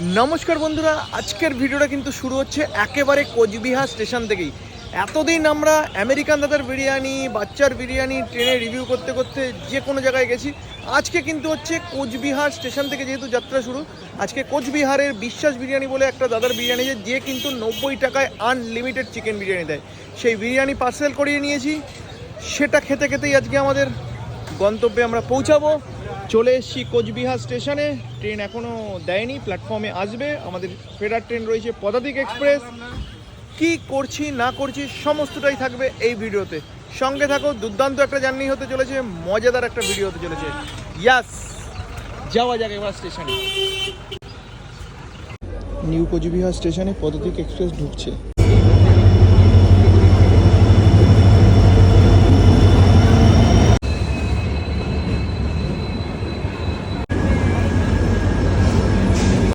নমস্কার বন্ধুরা, আজকের ভিডিওটা কিন্তু শুরু হচ্ছে একেবারে কোচবিহার স্টেশন থেকেই। এতদিন আমরা আমেরিকান দাদার বিরিয়ানি, বাচ্চার বিরিয়ানি ট্রেনে রিভিউ করতে করতে যে কোনো জায়গায় গেছি। আজকে কিন্তু হচ্ছে কোচবিহার স্টেশন থেকে যেহেতু যাত্রা শুরু, আজকে কোচবিহারের বিশ্বাস বিরিয়ানি বলে একটা দাদার বিরিয়ানি যে যে কিন্তু নব্বই টাকায় আনলিমিটেড চিকেন বিরিয়ানি দেয়। সেই বিরিয়ানি পার্সেল করিয়ে নিয়েছি, সেটা খেতে খেতেই আজকে আমাদের গন্তব্যে আমরা পৌঁছাবো। চলে এসছি কোচবিহার স্টেশনে। ট্রেন এখনও দেয়নি প্ল্যাটফর্মে আসবে। আমাদের ফেরার ট্রেন রয়েছে পদাতিক এক্সপ্রেস। কি করছি, না করছি, সমস্তটাই থাকবে এই ভিডিওতে। সঙ্গে থাকো, দুর্দান্ত একটা জার্নি হতে চলেছে, মজাদার একটা ভিডিও হতে চলেছে। ইয়াস যাওয়া যাক এবার স্টেশনে। নিউ কোচবিহার স্টেশনে পদাতিক এক্সপ্রেস ঢুকছে।